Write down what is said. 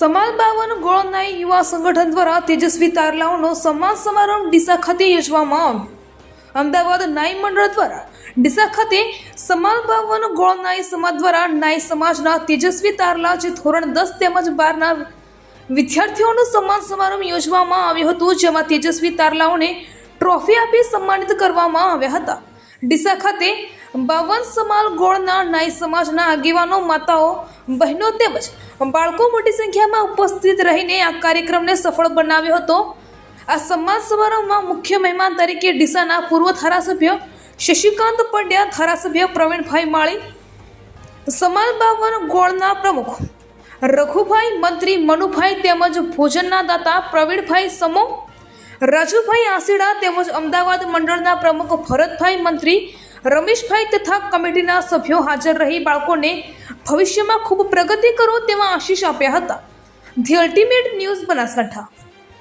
બાવન ગોળનાઈ યુવા સંગઠન દ્વારા તેજસ્વી તારલાઓનો સમાન સમારંભ ડીસા ખાતે યોજવામાં આવ્યો. અમદાવાદ નાઈ મંડળ દ્વારા ડીસા ખાતે સમાન બાવન ગોળનાઈ સમાજ દ્વારા નાઈ સમાજના તેજસ્વી તારલા જે ધોરણ દસ તેમજ બારના વિદ્યાર્થીઓનો સમાન સમારંભ યોજવામાં આવ્યો હતો, જેમાં તેજસ્વી તારલાઓને ટ્રોફી આપી સન્માનિત કરવામાં આવ્યા હતા. ડીસા ખાતે બાવન સમાલ ગોળના નાઈ સમાજના આગેવાનો, માતાઓ, બહેનો તેમજ બાળકો મોટી સંખ્યામાં ઉપસ્થિત રહીને આ કાર્યક્રમને સફળ બનાવ્યો હતો. આ સમાજ સમારંભમાં મુખ્ય મહેમાન તરીકે ડીસાના પૂર્વ ધારાસભ્ય શશિકાંત પંડ્યા, ધારાસભ્ય પ્રવીણભાઈ માળી, સમાલ બાવન ગોળના પ્રમુખ રઘુભાઈ, મંત્રી મનુભાઈ તેમજ ભોજનના દાતા પ્રવીણભાઈ સમો રાજુભાઈ આસીડા તેમજ અમદાવાદ મંડળના પ્રમુખ ભરતભાઈ મંત્રી રમેશભાઈ તથા કમિટીના સભ્યો હાજર રહી બાળકોને ભવિષ્યમાં ખૂબ પ્રગતિ કરો તેવા આશીષ આપ્યા હતા. The ultimate news Banaskantha.